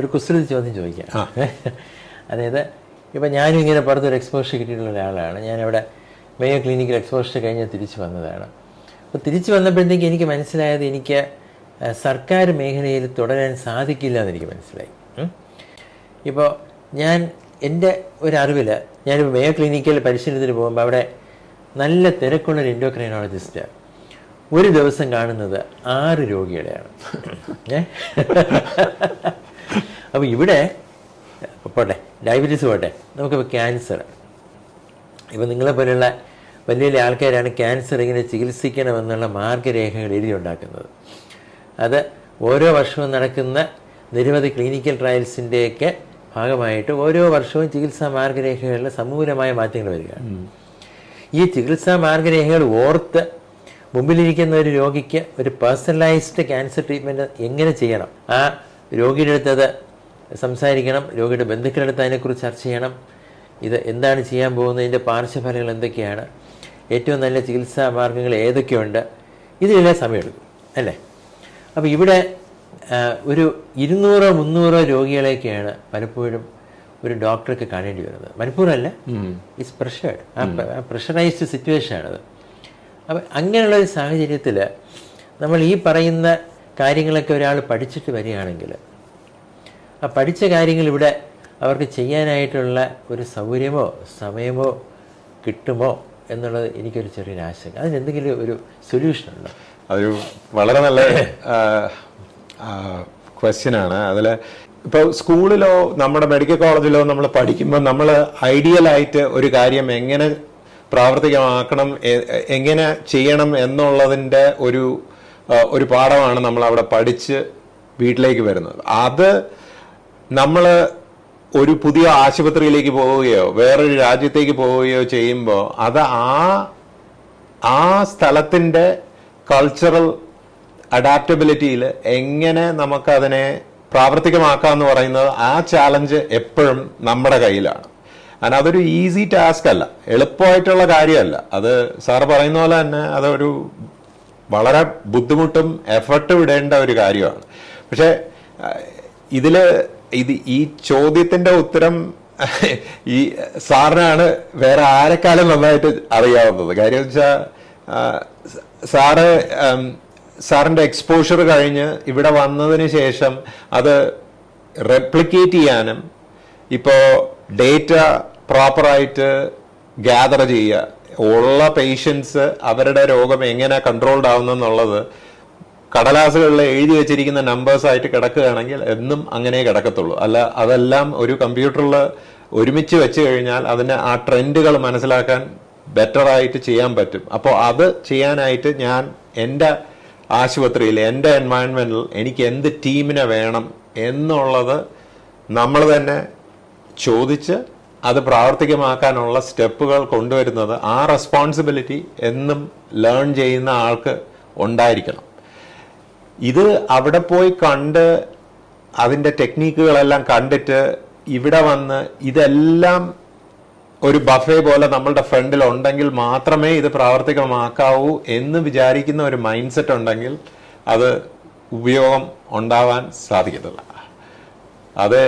ഒരു കുസൃതി ചോദ്യം ചോദിക്കാം. അതായത് ഇപ്പം ഞാനും ഇങ്ങനെ പുറത്തൊരു എക്സ്പോഷർ കിട്ടിയിട്ടുള്ള ഒരാളാണ്. ഞാനിവിടെ മേയോ ക്ലിനിക്കിൽ എക്സ്പോഷർ കഴിഞ്ഞ് തിരിച്ചു വന്നതാണ്. അപ്പോൾ തിരിച്ചു വന്നപ്പോഴത്തേക്ക് എനിക്ക് മനസ്സിലായത് എനിക്ക് സർക്കാർ മേഖലയിൽ തുടരാൻ സാധിക്കില്ല എന്ന് എനിക്ക് മനസ്സിലായി. ഇപ്പോൾ ഞാൻ എന്റെ ഒരു അറിവിൽ ഞാനിപ്പോൾ മേയോ ക്ലിനിക്കിൽ പരിശീലനത്തിന് പോകുമ്പോൾ അവിടെ നല്ല തിരക്കുള്ള ഒരു എൻഡോക്രൈനോളജിസ്റ്റ് ഒരു ദിവസം കാണുന്നത് ആറ് രോഗികളെയാണ്. ഏ? അപ്പോൾ ഇവിടെ പോട്ടെ ഡയബറ്റീസ് പോട്ടെ നമുക്കിപ്പോൾ ക്യാൻസർ ഇപ്പം നിങ്ങളെ പോലെയുള്ള വലിയ വലിയ ആൾക്കാരാണ് ക്യാൻസർ ഇങ്ങനെ ചികിത്സിക്കണമെന്നുള്ള മാർഗരേഖകൾ എഴുതി ഉണ്ടാക്കുന്നത്. അത് ഓരോ വർഷവും നടക്കുന്ന നിരവധി ക്ലിനിക്കൽ ട്രയൽസിന്റെയൊക്കെ ഭാഗമായിട്ട് ഓരോ വർഷവും ചികിത്സാ മാർഗരേഖകളിൽ സമൂലമായ മാറ്റങ്ങൾ വരികയാണ്. ഈ ചികിത്സാ മാർഗരേഖകൾ ഓർത്ത് മുമ്പിലിരിക്കുന്ന ഒരു രോഗിക്ക് ഒരു പേഴ്സണലൈസ്ഡ് ക്യാൻസർ ട്രീറ്റ്മെന്റ് എങ്ങനെ ചെയ്യണം? ആ രോഗിയുടെ അടുത്ത് അത് സംസാരിക്കണം രോഗിയുടെ ബന്ധുക്കളുടെ അടുത്ത് അതിനെക്കുറിച്ച് ചർച്ച ചെയ്യണം. ഇത് എന്താണ് ചെയ്യാൻ പോകുന്നതിന്റെ പാർശ്വഫലങ്ങൾ എന്തൊക്കെയാണ് ഏറ്റവും നല്ല ചികിത്സാ മാർഗങ്ങൾ ഏതൊക്കെയുണ്ട് ഇതിലെല്ലാം സമയമെടുക്കും അല്ലേ? അപ്പോൾ ഇവിടെ ഒരു ഇരുന്നൂറോ മുന്നൂറോ രോഗികളെയൊക്കെയാണ് പലപ്പോഴും ഒരു ഡോക്ടർക്ക് കാണേണ്ടി വരുന്നത്. മനഃപൂർവമല്ല ഇറ്റ്സ് പ്രഷേഡ് ആ പ്രഷറൈസ്ഡ് സിറ്റുവേഷൻ ആണത് അപ്പം അങ്ങനെയുള്ള ഒരു സാഹചര്യത്തിൽ നമ്മൾ ഈ പറയുന്ന കാര്യങ്ങളൊക്കെ ഒരാൾ പഠിച്ചിട്ട് വരികയാണെങ്കിൽ ആ പഠിച്ച കാര്യങ്ങൾ ഇവിടെ അവർക്ക് ചെയ്യാനായിട്ടുള്ള ഒരു സൗകര്യമോ സമയമോ കിട്ടുമോ എന്നുള്ളത് എനിക്കൊരു ചെറിയൊരു ആശങ്ക. അതിന് എന്തെങ്കിലും ഒരു സൊല്യൂഷൻ ഉണ്ടോ? അതൊരു വളരെ നല്ല ക്വസ്റ്റ്യനാണ് അതിൽ ഇപ്പോൾ സ്കൂളിലോ നമ്മുടെ മെഡിക്കൽ കോളേജിലോ നമ്മൾ പഠിക്കുമ്പോൾ നമ്മൾ ഐഡിയലായിട്ട് ഒരു കാര്യം എങ്ങനെ പ്രാവർത്തികമാക്കണം എങ്ങനെ ചെയ്യണം എന്നുള്ളതിന്റെ ഒരു ഒരു പാഠമാണ് നമ്മൾ അവിടെ പഠിച്ച് വീട്ടിലേക്ക് വരുന്നത്. അത് നമ്മൾ ഒരു പുതിയ ആശുപത്രിയിലേക്ക് പോവുകയോ വേറൊരു രാജ്യത്തേക്ക് പോവുകയോ ചെയ്യുമ്പോൾ അത് ആ ആ സ്ഥലത്തിന്റെ കൾച്ചറൽ അഡാപ്റ്റബിലിറ്റിയിൽ എങ്ങനെ നമുക്കതിനെ പ്രാവർത്തികമാക്കാം എന്ന് പറയുന്നത് ആ ചാലഞ്ച് എപ്പോഴും നമ്മുടെ കയ്യിലാണ്. കാരണം അതൊരു ഈസി ടാസ്ക് അല്ല. എളുപ്പമായിട്ടുള്ള കാര്യമല്ല. അത് സാർ പറയുന്ന പോലെ തന്നെ അതൊരു വളരെ ബുദ്ധിമുട്ടും എഫർട്ടും ഇടേണ്ട ഒരു കാര്യമാണ്. പക്ഷേ ഇതിൽ ഇത് ഈ ചോദ്യത്തിന്റെ ഉത്തരം ഈ സാറിനാണ് വേറെ ആരെക്കാലം നന്നായിട്ട് അറിയാവുന്നത്. കാര്യം വെച്ചാൽ സാറ് സാറിന്റെ എക്സ്പോഷർ കഴിഞ്ഞ് ഇവിടെ വന്നതിന് ശേഷം അത് റെപ്ലിക്കേറ്റ് ചെയ്യാനും ഇപ്പോ ഡേറ്റ പ്രോപ്പറായിട്ട് ഗ്യാദർ ചെയ്യുക ഉള്ള പേഷ്യൻസ് അവരുടെ രോഗം എങ്ങനെ കൺട്രോൾഡ് ആവുന്നെന്നുള്ളത് കടലാസുകളിൽ എഴുതി വെച്ചിരിക്കുന്ന നമ്പേഴ്സ് ആയിട്ട് കിടക്കുകയാണെങ്കിൽ എന്നും അങ്ങനെ കിടക്കത്തുള്ളൂ. അല്ല അതെല്ലാം ഒരു കമ്പ്യൂട്ടറിൽ ഒരുമിച്ച് വെച്ച് കഴിഞ്ഞാൽ അതിന് ആ ട്രെൻഡുകൾ മനസ്സിലാക്കാൻ ബെറ്റർ ആയിട്ട് ചെയ്യാൻ പറ്റും. അപ്പോൾ അത് ചെയ്യാനായിട്ട് ഞാൻ എന്റെ ആശുപത്രിയിൽ എന്റെ എൻവയൺമെന്റിൽ എനിക്ക് എന്ത് ടീമിനെ വേണം എന്നുള്ളത് നമ്മൾ തന്നെ ചോദിച്ച് അത് പ്രാവർത്തികമാക്കാനുള്ള സ്റ്റെപ്പുകൾ കൊണ്ടുവരുന്നത് ആ റെസ്പോൺസിബിലിറ്റി എന്നും ലേൺ ചെയ്യുന്ന ആൾക്ക് ഉണ്ടായിരിക്കണം. ഇത് അവിടെ പോയി കണ്ട് അതിന്റെ ടെക്നീക്കുകളെല്ലാം കണ്ടിട്ട് ഇവിടെ വന്ന് ഇതെല്ലാം ഒരു ബഫേ പോലെ നമ്മളുടെ ഫ്രണ്ടിൽ ഉണ്ടെങ്കിൽ മാത്രമേ ഇത് പ്രാവർത്തികമാക്കാവൂ എന്ന് വിചാരിക്കുന്ന ഒരു മൈൻഡ് സെറ്റ് ഉണ്ടെങ്കിൽ അത് ഉപയോഗം ഉണ്ടാവാൻ സാധിക്കത്തില്ല. അത്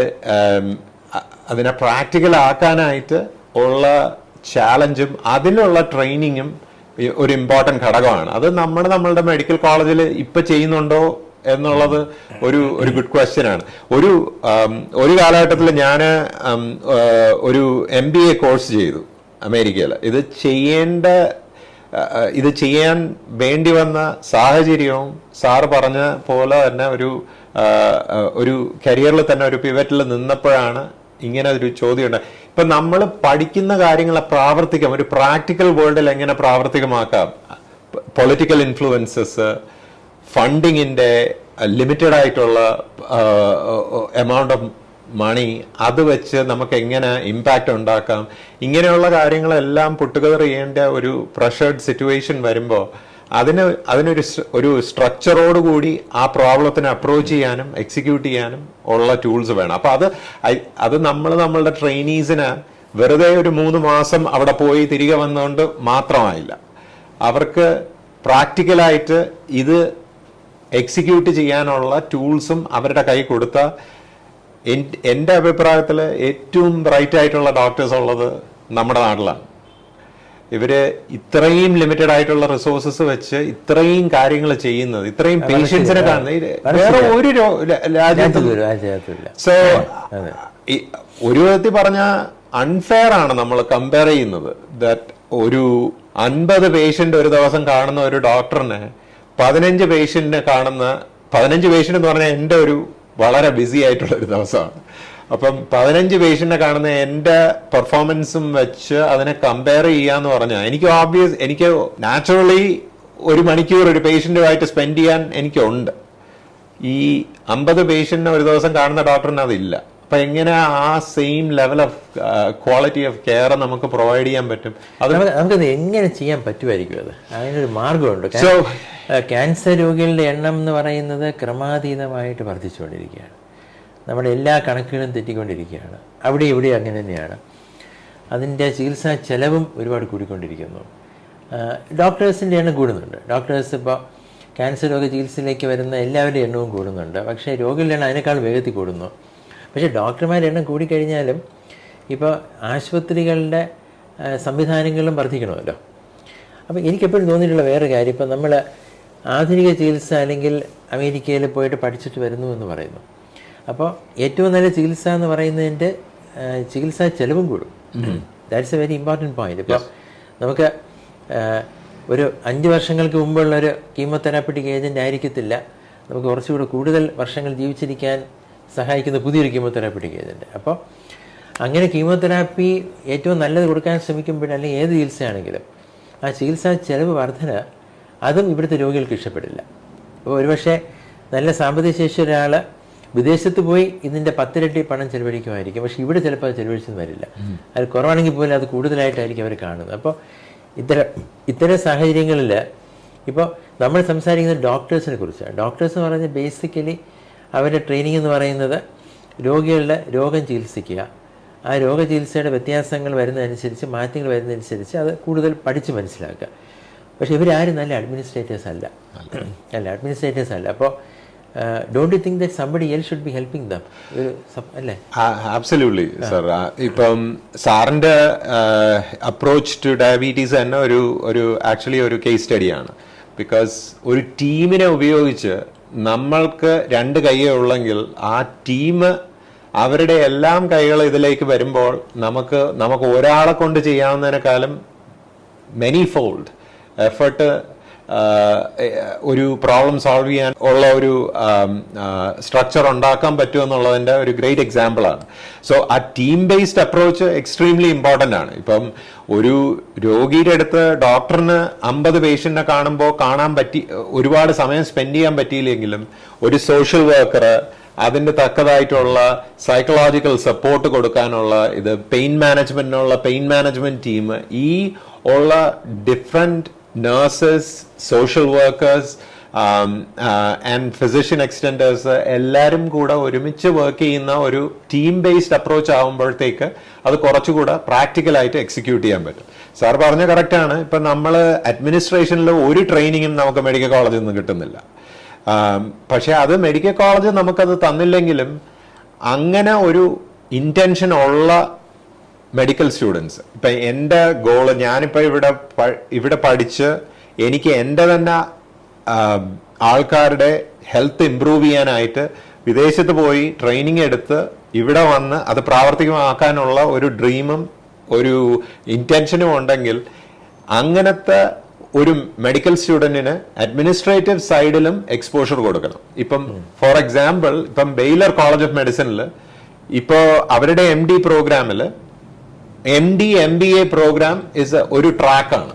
അതിനെ പ്രാക്ടിക്കൽ ആക്കാനായിട്ട് ഉള്ള ചാലഞ്ചും അതിനുള്ള ട്രെയിനിങ്ങും ഒരു ഇമ്പോർട്ടന്റ് ഘടകമാണ്. അത് നമ്മൾ നമ്മളുടെ മെഡിക്കൽ കോളേജിൽ ഇപ്പൊ ചെയ്യുന്നുണ്ടോ എന്നുള്ളത് ഒരു ഒരു ഗുഡ് ക്വസ്റ്റ്യൻ ആണ്. ഒരു ഒരു കാലഘട്ടത്തിൽ ഞാൻ ഒരു എം ബി എ കോഴ്സ് ചെയ്തു അമേരിക്കയിൽ ഇത് ചെയ്യേണ്ട ഇത് ചെയ്യാൻ വേണ്ടി വന്ന സാഹചര്യവും സാറ് പറഞ്ഞ പോലെ തന്നെ ഒരു ഒരു കരിയറിൽ തന്നെ ഒരു പിവറ്റിൽ നിന്നപ്പോഴാണ് ഇങ്ങനെ ഒരു ചോദ്യം ഉണ്ട് ഇപ്പൊ നമ്മൾ പഠിക്കുന്ന കാര്യങ്ങളെ പ്രാവർത്തികം ഒരു പ്രാക്ടിക്കൽ വേൾഡിൽ എങ്ങനെ പ്രാവർത്തികമാക്കാം? പൊളിറ്റിക്കൽ ഇൻഫ്ലുവൻസസ് ഫണ്ടിങ്ങിന്റെ ലിമിറ്റഡ് ആയിട്ടുള്ള എമൗണ്ട് ഓഫ് മണി അത് വെച്ച് നമുക്ക് എങ്ങനെ ഇമ്പാക്റ്റ് ഉണ്ടാക്കാം? ഇങ്ങനെയുള്ള കാര്യങ്ങളെല്ലാം പുട്ടുകതർ ചെയ്യേണ്ട ഒരു പ്രഷർഡ് സിറ്റുവേഷൻ വരുമ്പോൾ അതിന് അതിനൊരു ഒരു സ്ട്രക്ചറോട് കൂടി ആ പ്രോബ്ലത്തിനെ അപ്രോച്ച് ചെയ്യാനും എക്സിക്യൂട്ട് ചെയ്യാനും ഉള്ള ടൂൾസ് വേണം. അപ്പൊ അത് അത് നമ്മൾ നമ്മളുടെ ട്രെയിനീസിന് വെറുതെ ഒരു മൂന്ന് മാസം അവിടെ പോയി തിരികെ വന്നുകൊണ്ട് മാത്രമായില്ല. അവർക്ക് പ്രാക്ടിക്കലായിട്ട് ഇത് എക്സിക്യൂട്ട് ചെയ്യാനുള്ള ടൂൾസും അവരുടെ കൈ കൊടുത്ത എന്റെ അഭിപ്രായത്തിൽ ഏറ്റവും ബ്രൈറ്റ് ആയിട്ടുള്ള ഡോക്ടേഴ്സ് ഉള്ളത് നമ്മുടെ നാട്ടിലാണ്. ഇവർ ഇത്രയും ലിമിറ്റഡ് ആയിട്ടുള്ള റിസോഴ്സസ് വെച്ച് ഇത്രയും കാര്യങ്ങൾ ചെയ്യുന്നത് ഇത്രയും പേഷ്യൻസിനെ കാണുന്നത്. വേറെ ഒരു രാജ്യത്തും സോ ഒരു വിധത്തിൽ പറഞ്ഞ അൺഫെയർ ആണ് നമ്മൾ കമ്പയർ ചെയ്യുന്നത്. ദാറ്റ് ഒരു അൻപത് പേഷ്യന്റ് ഒരു ദിവസം കാണുന്ന ഒരു ഡോക്ടറിനെ പതിനഞ്ച് പേഷ്യന്റിനെ കാണുന്ന പതിനഞ്ച് പേഷ്യന്റ് എന്ന് പറഞ്ഞാൽ എന്റെ ഒരു വളരെ ബിസി ആയിട്ടുള്ള ഒരു ദിവസമാണ്. അപ്പം പതിനഞ്ച് പേഷ്യന്റിനെ കാണുന്ന എന്റെ പെർഫോമൻസും വെച്ച് അതിനെ കമ്പയർ ചെയ്യാന്ന് പറഞ്ഞാൽ എനിക്ക് ഓബ്വിയസ് എനിക്ക് നാച്ചുറലി ഒരു മണിക്കൂർ ഒരു പേഷ്യന്റുമായിട്ട് സ്പെൻഡ് ചെയ്യാൻ എനിക്കുണ്ട്. ഈ അമ്പത് പേഷ്യന്റിനെ ഒരു ദിവസം കാണുന്ന ഡോക്ടറിന് അതില്ല. അപ്പൊ എങ്ങനെ ആ same level of quality of care നമുക്ക് പ്രൊവൈഡ് ചെയ്യാൻ പറ്റും? അത് നമുക്ക് നമുക്കത് എങ്ങനെ ചെയ്യാൻ പറ്റുമായിരിക്കും അത്? അതിനൊരു മാർഗമുണ്ട്. സോ ക്യാൻസർ രോഗികളുടെ എണ്ണം എന്ന് പറയുന്നത് ക്രമാതീതമായിട്ട് വർദ്ധിച്ചുകൊണ്ടിരിക്കുകയാണ്. നമ്മുടെ എല്ലാ കണക്കുകളും തെറ്റിക്കൊണ്ടിരിക്കുകയാണ്. അവിടെ ഇവിടെ അങ്ങനെ തന്നെയാണ്. അതിന്റെ ചികിത്സാ ചെലവും ഒരുപാട് കൂടിക്കൊണ്ടിരിക്കുന്നു. ഡോക്ടേഴ്സിന്റെ എണ്ണം കൂടുന്നുണ്ട്. ഡോക്ടേഴ്സ് ഇപ്പോൾ ക്യാൻസർ രോഗ ചികിത്സയിലേക്ക് വരുന്ന എല്ലാവരുടെയും എണ്ണവും കൂടുന്നുണ്ട്. പക്ഷേ രോഗികളുടെ എണ്ണം അതിനേക്കാൾ വേഗത്തിൽ കൂടുന്നു. പക്ഷേ ഡോക്ടർമാരുടെ എണ്ണം കൂടിക്കഴിഞ്ഞാലും ഇപ്പോൾ ആശുപത്രികളുടെ സംവിധാനങ്ങളും വർദ്ധിക്കണമല്ലോ. അപ്പോൾ എനിക്കെപ്പോഴും തോന്നിയിട്ടുള്ള വേറെ കാര്യം. ഇപ്പം നമ്മൾ ആധുനിക ചികിത്സ അല്ലെങ്കിൽ അമേരിക്കയിൽ പോയിട്ട് പഠിച്ചിട്ട് വരുന്നു എന്ന് പറയുന്നു. അപ്പോൾ ഏറ്റവും നല്ല ചികിത്സ എന്ന് പറയുന്നതിന്റെ ചികിത്സാ ചെലവും കൂടും. That's a very important point ഇപ്പോൾ നമുക്ക് ഒരു അഞ്ച് വർഷങ്ങൾക്ക് മുമ്പുള്ള ഒരു കീമോതെറാപ്പറ്റിക് ഏജന്റ് ആയിരിക്കത്തില്ല. നമുക്ക് കുറച്ചുകൂടെ കൂടുതൽ വർഷങ്ങൾ ജീവിച്ചിരിക്കാൻ സഹായിക്കുന്ന പുതിയൊരു കീമോതെറാപ്പറ്റിക് ഏജന്റ് അപ്പോൾ അങ്ങനെ കീമോതെറാപ്പി ഏറ്റവും നല്ലത് കൊടുക്കാൻ ശ്രമിക്കുമ്പോൾ അല്ലെങ്കിൽ ഏത് ചികിത്സയാണെങ്കിലും ആ ചികിത്സാ ചെലവ് വർധന അതും ഇവിടുത്തെ രോഗികൾക്ക് ഇഷ്ടപ്പെടില്ല. അപ്പോൾ ഒരുപക്ഷെ നല്ല സാമ്പത്തിക ശേഷി ഒരാൾ വിദേശത്ത് പോയി ഇതിന്റെ പത്തിരട്ടി പണം ചെലവഴിക്കുമായിരിക്കും. പക്ഷെ ഇവിടെ ചിലപ്പോൾ അത് ചെലവഴിച്ചെന്ന് വരില്ല. അത് കുറവാണെങ്കിൽ പോലും അത് കൂടുതലായിട്ടായിരിക്കും അവർ കാണുന്നത്. അപ്പോൾ ഇത്തരം ഇത്തരം സാഹചര്യങ്ങളിൽ ഇപ്പോൾ നമ്മൾ സംസാരിക്കുന്നത് ഡോക്ടേഴ്സിനെ കുറിച്ചാണ്. ഡോക്ടേഴ്സ് എന്ന് പറഞ്ഞാൽ ബേസിക്കലി അവരുടെ ട്രെയിനിങ് എന്ന് പറയുന്നത് രോഗികളുടെ രോഗം ചികിത്സിക്കുക. ആ രോഗ ചികിത്സയുടെ വ്യത്യാസങ്ങൾ വരുന്നതനുസരിച്ച് മാറ്റങ്ങൾ വരുന്നതനുസരിച്ച് അത് കൂടുതൽ പഠിച്ച് മനസ്സിലാക്കുക. പക്ഷേ ഇവരാരും നല്ല അഡ്മിനിസ്ട്രേറ്റേഴ്സ് അല്ല. അല്ല. അഡ്മിനിസ്ട്രേറ്റേഴ്സ് അല്ല. അപ്പോൾ don't you think that somebody else should be helping them അല്ലേ? ആബ്സല്യൂട്ട്ലി സർ ഇപ്പം സാറിന്റെ അപ്രോച്ച് ടു ഡയബറ്റീസ് തന്നെ ഒരു ഒരു ആക്ച്വലി ഒരു കേസ് സ്റ്റഡിയാണ് ബിക്കോസ് ഒരു ടീമിനെ ഉപയോഗിച്ച് നമ്മൾക്ക് രണ്ട് കൈയേ ഉള്ളെങ്കിൽ ആ ടീം അവരുടെ എല്ലാം കൈകൾ ഇതിലേക്ക് വരുമ്പോൾ നമുക്ക് നമുക്ക് ഒരാളെ കൊണ്ട് ചെയ്യാവുന്നതിനേക്കാളും മെനി ഫോൾഡ് എഫർട്ട് ഒരു പ്രോബ്ലം സോൾവ് ചെയ്യാൻ ഉള്ള ഒരു സ്ട്രക്ചർ ഉണ്ടാക്കാൻ പറ്റുമെന്നുള്ളതിന്റെ ഒരു ഗ്രേറ്റ് എക്സാമ്പിൾ ആണ്. സോ ആ team based approach extremely important ആണ്. ഇപ്പം ഒരു രോഗിയുടെ അടുത്ത് ഡോക്ടറിന് അമ്പത് പേഷ്യന്റിനെ കാണുമ്പോൾ കാണാൻ പറ്റി ഒരുപാട് സമയം സ്പെൻഡ് ചെയ്യാൻ പറ്റിയില്ലെങ്കിലും ഒരു സോഷ്യൽ വർക്കർ അതിന്റെ തക്കതായിട്ടുള്ള സൈക്കോളജിക്കൽ സപ്പോർട്ട് കൊടുക്കാനുള്ള ഇത് പെയിൻ മാനേജ്മെന്റിനുള്ള പെയിൻ മാനേജ്മെന്റ് ടീം ഈ ഉള്ള different nurses social workers and physician extenders എല്ലാവരും കൂടെ ഒരുമിച്ച് വർക്ക് ചെയ്യുന്ന ഒരു ടീം ബേസ്ഡ് അപ്രോച്ച് ആകുമ്പോഴത്തേക്ക് അത് കുറച്ചുകൂടെ പ്രാക്ടിക്കലായിട്ട് എക്സിക്യൂട്ട് ചെയ്യാൻ പറ്റും. സാർ പറഞ്ഞ കറക്റ്റ് ആണ്. ഇപ്പൊ നമ്മൾ അഡ്മിനിസ്ട്രേഷനിൽ ഒരു ട്രെയിനിങ്ങും നമുക്ക് മെഡിക്കൽ കോളേജിൽ നിന്ന് കിട്ടുന്നില്ല. പക്ഷെ അത് മെഡിക്കൽ കോളേജ് നമുക്കത് തന്നില്ലെങ്കിലും അങ്ങനെ ഒരു ഇന്റൻഷൻ ഉള്ള മെഡിക്കൽ സ്റ്റുഡൻസ് ഇപ്പൊ എന്റെ ഗോൾ ഞാനിപ്പോ ഇവിടെ ഇവിടെ പഠിച്ച് എനിക്ക് എന്റെ തന്നെ ആൾക്കാരുടെ ഹെൽത്ത് ഇമ്പ്രൂവ് ചെയ്യാനായിട്ട് വിദേശത്ത് പോയി ട്രെയിനിങ് എടുത്ത് ഇവിടെ വന്ന് അത് പ്രാവർത്തികമാക്കാനുള്ള ഒരു ഡ്രീമും ഒരു ഇന്റൻഷനും ഉണ്ടെങ്കിൽ അങ്ങനത്തെ ഒരു മെഡിക്കൽ സ്റ്റുഡന്റിന് അഡ്മിനിസ്ട്രേറ്റീവ് സൈഡിലും എക്സ്പോഷർ കൊടുക്കണം. ഇപ്പം ഫോർ എക്സാമ്പിൾ ഇപ്പം ബെയ്ലർ കോളേജ് ഓഫ് മെഡിസിനിൽ ഇപ്പോൾ അവരുടെ എം ഡി പ്രോഗ്രാമിൽ M D M B A program is ഒരു ട്രാക്കാണ്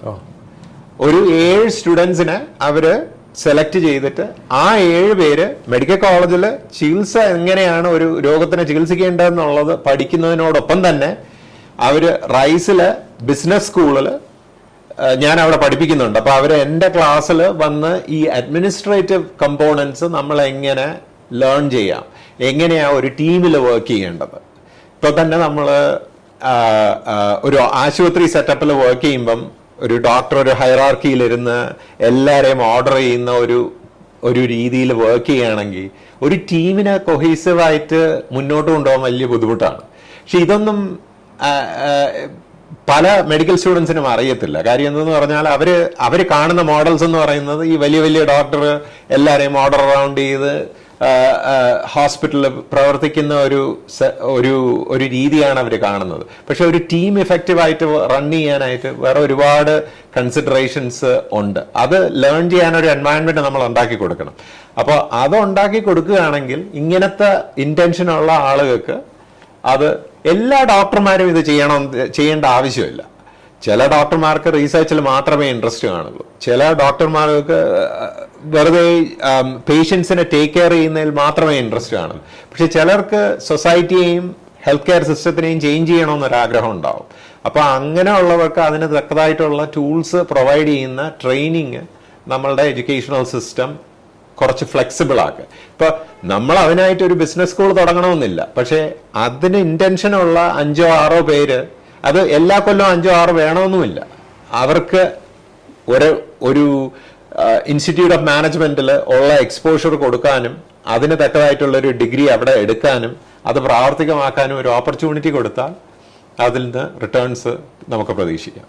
ഒരു ഏഴ് സ്റ്റുഡൻസിനെ അവർ സെലക്ട് ചെയ്തിട്ട് ആ ഏഴ് പേര് മെഡിക്കൽ കോളേജിൽ ചികിത്സ എങ്ങനെയാണ് ഒരു രോഗത്തിനെ ചികിത്സിക്കേണ്ടതെന്നുള്ളത് പഠിക്കുന്നതിനോടൊപ്പം തന്നെ അവർ റൈസിൽ ബിസിനസ് സ്കൂളിൽ ഞാൻ അവിടെ പഠിപ്പിക്കുന്നുണ്ട്. അപ്പൊ അവർ എന്റെ ക്ലാസ്സിൽ വന്ന് ഈ അഡ്മിനിസ്ട്രേറ്റീവ് കമ്പോണൻസ് നമ്മൾ എങ്ങനെ ലേൺ ചെയ്യാം. എങ്ങനെയാ ഒരു ടീമിൽ വർക്ക് ചെയ്യേണ്ടത്. ഇപ്പൊ തന്നെ നമ്മൾ ഒരു ആശുപത്രി സെറ്റപ്പിൽ വർക്ക് ചെയ്യുമ്പം ഒരു ഡോക്ടർ ഒരു ഹൈറാർക്കിയിലിരുന്ന് എല്ലാവരെയും ഓർഡർ ചെയ്യുന്ന ഒരു ഒരു രീതിയിൽ വർക്ക് ചെയ്യുകയാണെങ്കിൽ ഒരു ടീമിനെ കൊഹീസീവായിട്ട് മുന്നോട്ട് കൊണ്ടുപോകാൻ വലിയ ബുദ്ധിമുട്ടാണ്. പക്ഷെ ഇതൊന്നും പല മെഡിക്കൽ സ്റ്റുഡൻസിനും അറിയത്തില്ല. കാര്യം എന്തെന്ന് പറഞ്ഞാൽ അവർ അവർ കാണുന്ന മോഡൽസ് എന്ന് പറയുന്നത് ഈ വലിയ വലിയ ഡോക്ടർ എല്ലാവരെയും ഓർഡർ റൗണ്ട് ചെയ്ത് ഹോസ്പിറ്റലിൽ പ്രവർത്തിക്കുന്ന ഒരു ഒരു ഒരു രീതിയാണ് അവർ കാണുന്നത്. പക്ഷെ ഒരു ടീം ഇഫക്റ്റീവായിട്ട് റൺ ചെയ്യാനായിട്ട് വേറെ ഒരുപാട് കൺസിഡറേഷൻസ് ഉണ്ട്. അത് ലേൺ ചെയ്യാൻ ഒരു എൻവയൺമെന്റ് നമ്മൾ ഉണ്ടാക്കി കൊടുക്കണം. അപ്പോൾ അത് ഉണ്ടാക്കി കൊടുക്കുകയാണെങ്കിൽ ഇങ്ങനത്തെ ഇന്റൻഷൻ ഉള്ള ആളുകൾക്ക് അത് എല്ലാ ഡോക്ടർമാരും ഇത് ചെയ്യണം ചെയ്യേണ്ട ആവശ്യമില്ല. ചില ഡോക്ടർമാർക്ക് റീസെർച്ചിൽ മാത്രമേ ഇൻട്രസ്റ്റ് കാണുള്ളൂ. ചില ഡോക്ടർമാർക്ക് വെറുതെ പേഷ്യൻസിനെ ടേക്ക് കെയർ ചെയ്യുന്നതിൽ മാത്രമേ ഇൻട്രസ്റ്റ് കാണുള്ളൂ. പക്ഷെ ചിലർക്ക് സൊസൈറ്റിയെയും ഹെൽത്ത് കെയർ സിസ്റ്റത്തിനെയും ചേഞ്ച് ചെയ്യണമെന്നൊരാഗ്രഹം ഉണ്ടാവും. അപ്പോൾ അങ്ങനെയുള്ളവർക്ക് അതിന് തക്കതായിട്ടുള്ള ടൂൾസ് പ്രൊവൈഡ് ചെയ്യുന്ന ട്രെയിനിങ് നമ്മളുടെ എഡ്യൂക്കേഷണൽ സിസ്റ്റം കുറച്ച് ഫ്ലെക്സിബിൾ ആക്കുക. ഇപ്പൊ നമ്മൾ അതിനായിട്ട് ഒരു ബിസിനസ് സ്കൂൾ തുടങ്ങണമെന്നില്ല. പക്ഷേ അതിന് ഇന്റൻഷൻ ഉള്ള അഞ്ചോ ആറോ പേര് അത് എല്ലാ കൊല്ലവും അഞ്ചോ ആറോ വേണമെന്നുമില്ല. അവർക്ക് ഒരു ഒരു ഇൻസ്റ്റിറ്റ്യൂട്ട് ഓഫ് മാനേജ്മെന്റിൽ ഉള്ള എക്സ്പോഷർ കൊടുക്കാനും അതിന് തക്കതായിട്ടുള്ള ഒരു ഡിഗ്രി അവിടെ എടുക്കാനും അത് പ്രാവർത്തികമാക്കാനും ഒരു ഓപ്പർച്യൂണിറ്റി കൊടുത്താൽ അതിൽ നിന്ന് റിട്ടേൺസ് നമുക്ക് പ്രതീക്ഷിക്കാം.